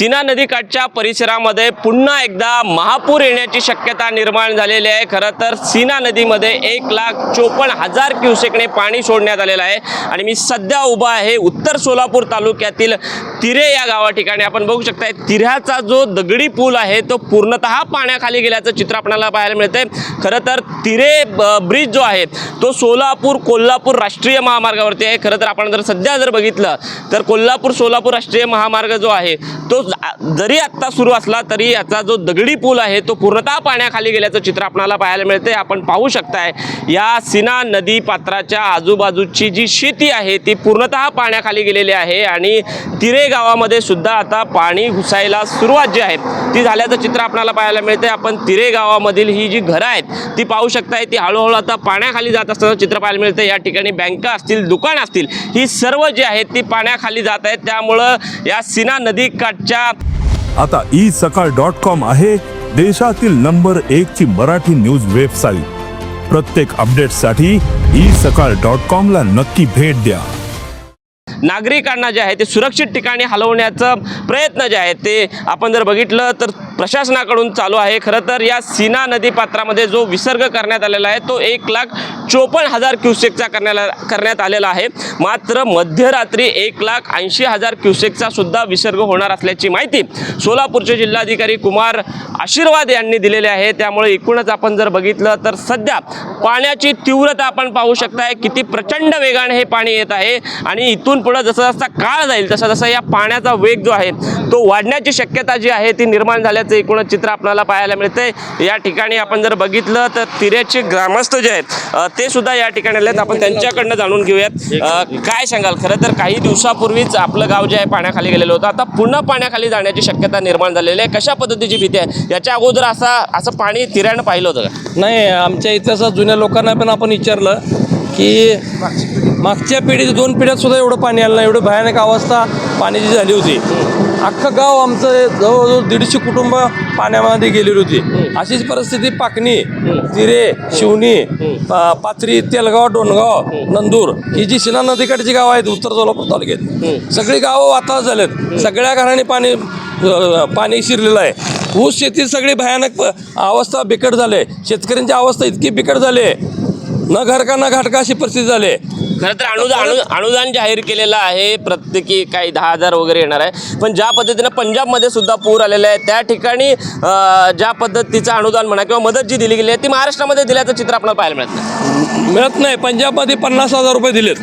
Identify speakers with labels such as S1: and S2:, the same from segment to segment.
S1: सीना नदीकाठच्या परिसरामध्ये पुन्हा एकदा महापूर येण्याची शक्यता निर्माण झालेली आहे. खरं तर सीना नदीमध्ये एक लाख चोपन्न हजार क्युसेकने पाणी सोडण्यात आलेलं आहे. आणि मी सध्या उभा आहे उत्तर सोलापूर तालुक्यातील तिरे या गावा ठिकाणी. आपण बघू शकताय तिऱ्याचा जो दगडी पूल आहे तो पूर्णतः पाण्याखाली गेल्याचं चित्र आपल्याला पाहायला मिळतंय. खरं तर तिरे ब्रिज जो आहे तो सोलापूर कोल्हापूर राष्ट्रीय महामार्गावरती आहे. खरं तर आपण जर सध्या जर बघितलं तर कोल्हापूर सोलापूर राष्ट्रीय महामार्ग जो आहे तो जरी आत्ता सुरू असला तरी याचा जो दगडी पूल आहे तो पूर्णतः पाण्याखाली गेल्याचं चित्र आपणाला पाहायला मिळते आपण पाहू शकताय या सीना नदी पात्राच्या आजूबाजूची जी शेती आहे ती पूर्णतः पाण्याखाली गेलेली आहे आणि तिरे गावामध्ये सुद्धा आता पाणी घुसायला सुरुवात जी आहे ती झाल्याचं चित्र आपणाला पाहायला मिळते आपण तिरे गावामधील ही जी घरं आहेत ती पाहू शकताय ती हळूहळू आता पाण्याखाली जात असताना चित्र पाहायला मिळते या ठिकाणी बँका असतील दुकान असतील ही सर्व जी आहेत ती पाण्याखाली जात आहेत. त्यामुळं या सीना नदीकाठच्या
S2: आता ई सकाळ डॉट कॉम आहे देशातील नंबर एक ची मराठी न्यूज वेबसाईट. प्रत्येक अपडेटसाठी ई सकाळ डॉट कॉम ला नक्की भेट द्या.
S1: नागरिकांना जे आहे ते सुरक्षित ठिकाणी हलवण्याचा प्रयत्न जे आहे ते आपण जर बघितलं तर प्रशासनाकडून चालू आहे. खरं तर या सीना नदी पात्रामध्ये जो विसर्ग करण्यात आलेला आहे तो एक लाख चोपन्न हजार क्युसेकचा करण्याला करण्यात आलेला आहे. मात्र मध्यरात्री एक लाख ऐंशी हजार क्युसेकचा सुद्धा विसर्ग होणार असल्याची माहिती सोलापूरचे जिल्हाधिकारी कुमार आशीर्वाद यांनी दिलेले आहे. त्यामुळे एकूणच आपण जर बघितलं तर सध्या पाण्याची तीव्रता आपण पाहू शकताय. किती प्रचंड वेगाने हे पाणी येत आहे आणि इथून पुढं जसं जसा काळ जाईल तसा जसा या पाण्याचा वेग जो आहे तो वाढण्याची शक्यता जी आहे ती निर्माण झाल्याचं एकूणच चित्र आपल्याला पाहायला मिळतंय. या ठिकाणी आपण जर बघितलं तर तिऱ्याचे ग्रामस्थ जे आहेत ते सुद्धा या ठिकाणी आले आहेत आपण त्यांच्याकडनं जाणून घेऊयात. काय सांगाल? खरं तर काही दिवसापूर्वीच आपलं गाव जे आहे पाण्याखाली गेलेलं होतं. आता पुन्हा पाण्याखाली जाण्याची शक्यता निर्माण झालेली आहे. कशा पद्धतीची भीती आहे? याच्या अगोदर असा असं पाणी तिऱ्यानं पाहिलं होतं का?
S3: नाही आमच्या इतिहासात जुन्या लोकांना पण आपण विचारलं की मागच्या पिढीत दोन पिढ्यात सुद्धा एवढं पाणी आलं नाही. एवढी भयानक अवस्था पाण्याची झाली होती. अख्खं गाव आमचं जवळजवळ दीडशे कुटुंब पाण्यामध्ये गेलेली होती. अशीच परिस्थिती पाकणी तिरे शिवणी पा- पाथरी तेलगाव डोणगाव नंदूर ही जी शिना नदीकडची गावं आहेत उत्तर सोलापूर तालुक्यात. सगळी गावं वातावत झालेत. सगळ्या घराने पाणी अ, पाणी शिरलेलं आहे. ऊस शेती सगळी भयानक प- अवस्था बिकट झाली शेतकऱ्यांची अवस्था इतकी बिकट झाली न घर का न घाटका अशी परिस्थिती झाली
S1: खरं तर अनुदान अनु अनुदान जाहीर केलेलं आहे. प्रत्येकी काही दहा हजार वगैरे येणार आहे. पण ज्या पद्धतीनं पंजाबमध्ये सुद्धा पूर आलेला आहे त्या ठिकाणी अं, ज्या पद्धतीचं अनुदान म्हणा किंवा मदत जी दिली गेली आहे ती महाराष्ट्रामध्ये दिल्याचं चित्र आपल्याला पाहायला मिळत नाही.
S3: मिळत नाही. पंजाबमध्ये पन्नास हजार रुपये दिलेत.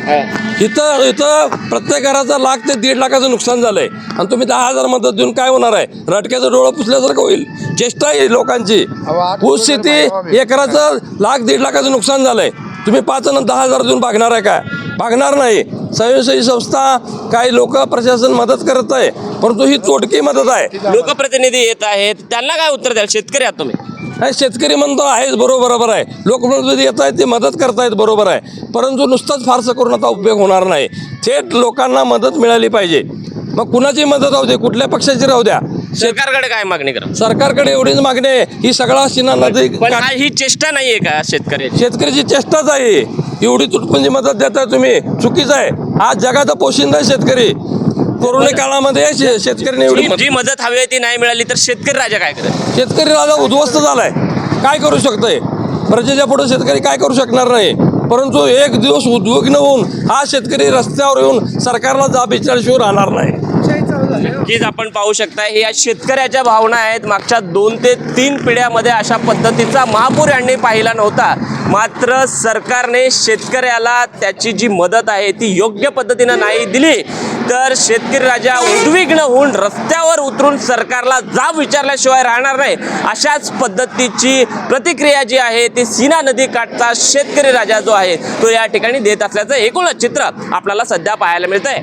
S3: इथं इथं प्रत्येक घराचं लाख ते दीड लाखाचं नुकसान झालंय. आणि तुम्ही दहा हजार मदत देऊन काय होणार आहे? रटक्याचं डोळं पुसल्यासारखं होईल. चेष्टा आहे लोकांची. ऊस शेती एकराचं लाख दीड लाखाचं नुकसान झालंय. तुम्ही पाच आणि दहा हजार देऊन भागणार आहे काय? भागणार नाही. स्वयंसेवी संस्था काही लोक प्रशासन मदत करत आहे परंतु ही तोटकी मदत आहे.
S1: लोकप्रतिनिधी येत आहेत. त्यांना काय उत्तर द्याल? शेतकरी आहात तुम्ही.
S3: नाही शेतकरी म्हणतो आहेच बरोबर बरोबर आहे. लोकप्रतिनिधी येत आहेत ते मदत करतायत बरोबर आहे. परंतु नुसतंच फारसं करून आता उपयोग होणार नाही. थेट लोकांना मदत मिळाली पाहिजे. मग कुणाची मदत राहू दे? कुठल्या पक्षाची राहू द्या?
S1: सरकारकडे काय मागणी करा?
S3: सरकारकडे एवढीच मागणी आहे. ही सगळा सिना नदी
S1: पण हा ही चेष्टा नाहीये का शेतकऱ्याची?
S3: शेतकऱ्याची चेष्टाच आहे. एवढी तुटपुंजी मदत देताय तुम्ही. चुकीचं आहे. आज जगाचा पोशिंदा शेतकरी. कोरोना काळामध्ये शे- शेतकऱ्याने एवढी
S1: जी-
S3: मदत-
S1: जी मदत हवी आहे ती नाही मिळाली तर शेतकरी राजा काय करेल?
S3: शेतकरी राजा उद्ध्वस्त झालाय. काय करू शकतोय? प्रजेच्या पुढे शेतकरी काय करू शकणार नाही. परंतु एक दिवस उद्विग्न होऊन हा शेतकरी रस्त्यावर येऊन सरकारला जाब विचारशिवाय राहणार नाही.
S1: नक्कीच हो. आपण पाहू शकता हे या शेतकऱ्याच्या भावना आहेत. मागच्या दोन ते तीन पिढ्यामध्ये अशा पद्धतीचा महापूर यांनी पाहिला नव्हता. मात्र सरकारने शेतकऱ्याला त्याची जी मदत आहे ती योग्य पद्धतीनं नाही दिली तर शेतकरी राजा उद्विग्न होऊन रस्त्यावर उतरून सरकारला जाब विचारल्याशिवाय राहणार नाही. अशाच पद्धतीची प्रतिक्रिया जी आहे ती सीना नदी काठचा शेतकरी राजा जो आहे तो या ठिकाणी देत असल्याचं एकूणच चित्र आपल्याला सध्या पाहायला मिळतंय.